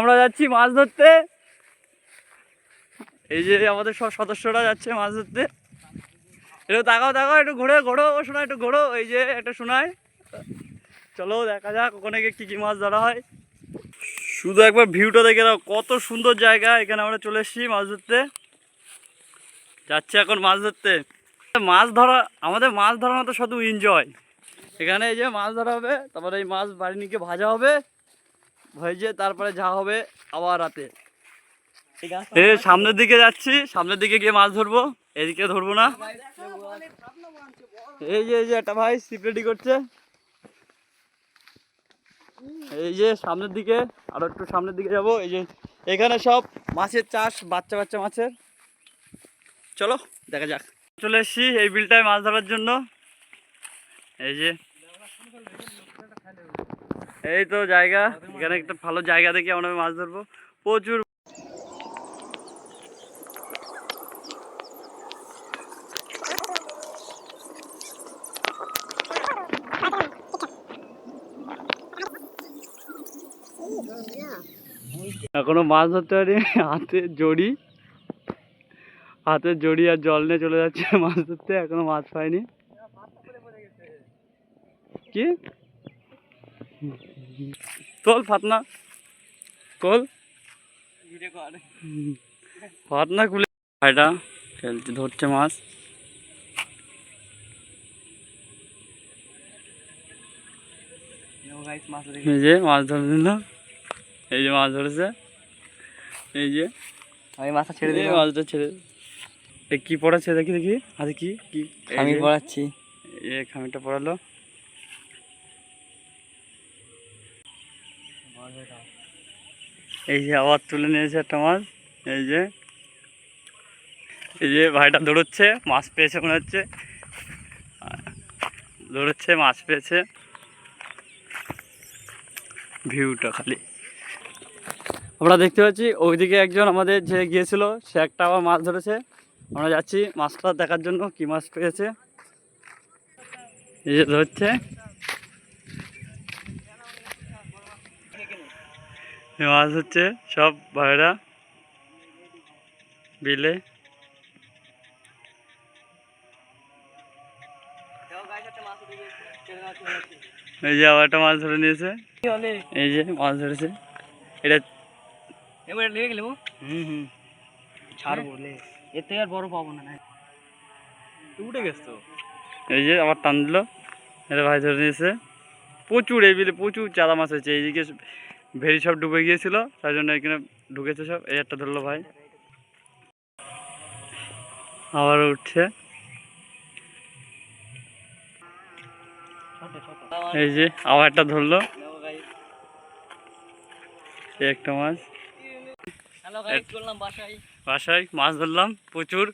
আমরা যাচ্ছি মাছ ধরতে। এই যে আমাদের সব সদস্যরা যাচ্ছে মাছ ধরতে। একটু তাকাও তাকাও, একটু ঘোরো ঘোরো শোনা একটু ঘোরো। এই যে একটা শোনায় চলো দেখা যাক ওখানে গিয়ে কী কী মাছ ধরা হয়। শুধু একবার ভিউটা দেখে দাও কত সুন্দর জায়গা। এখানে আমরা চলে এসেছি মাছ ধরতে। যাচ্ছি এখন মাছ ধরতে। মাছ ধরা, আমাদের মাছ ধরার মতো শুধু এনজয় এখানে এই যে মাছ ধরা হবে, তারপরে এই মাছ বাড়ি নিয়ে ভাজা হবে। ভেজে তারপরে যা হবে আবার রাতে। এই সামনের দিকে যাচ্ছি সামনের দিকে গিয়ে মাছ ধরবো এদিকে ধরবো না। এই যে এই যে একটা ভাই সিপ রেডি করছে। এই যে সামনের দিকে আরও একটু সামনের দিকে যাব। এই যে এখানে সব মাছের চাষ বাচ্চা বাচ্চা মাছের। চলো দেখা যাক। চলে এসছি এই বিলটায় মাছ ধরার জন্য। এই যে এই তো জায়গা, এখানে একটা ভালো জায়গা দেখে আমরা মাছ ধরবো। প্রচুর এখনও মাছ ধরতে পারি হাতে জড়ি। হাতে জড়ি আর জল নিয়ে চলে যাচ্ছে মাছ ধরতে, এখনও মাছ পাইনি। কি? তোল ফাতনা। তোল। ফাতনা খুলে ভাইটা খেলছে ধরছে মাছ। এই যে মাছ ধরে দিল এই যে মাছ ধরেছে। এই যে। আমি মাথা ছেড়ে দিলাম। মাছটা ছেড়ে এ কি পড়াচ্ছে? দেখি দেখি। হাতে কি? কি? আমি পড়াচ্ছি। এ খামিটা পড়ালো। এই যে আবার তুলে নিয়েছে একটা মাছ, এই যে। এই যে ভাইটা দৌড়চ্ছে, মাছ পেয়েছে মনে হচ্ছে। দৌড়চ্ছে, মাছ পেয়েছে। ভিউটা খালি। আমরা দেখতে পাচ্ছি, ওইদিকে একজন আমাদের যে গিয়েছিল, সে একটা আবার মাছ ধরেছে। আমরা যাচ্ছি মাছটা দেখার জন্য, কি মাছ পেয়েছে। এই যে ধরছে। মাছ হচ্ছে সব ভাইরা বিলে। এই যে আবার একটা মাছ ধরে নিয়েছে। এই যে মাছ ধরেছে। এটা গেলে হুম হুম। ছাড়বো এর থেকে আর বড় পাবো না এই যে আবার টান দিল এটা ভাই ধরে নিয়েছে। প্রচুর এই বিলে, প্রচুর চাঁদা মাছ হয়েছে। এইদিকে ভেরি সব ডুবে গিয়েছিল তাই জন্য এখানে ঢুকেছে সব। এই একটা ধরলো ভাই। আবার উঠছে। এই যে আবার একটা ধরলো। একটা মাছ। বাসায় মাছ ধরলাম প্রচুর।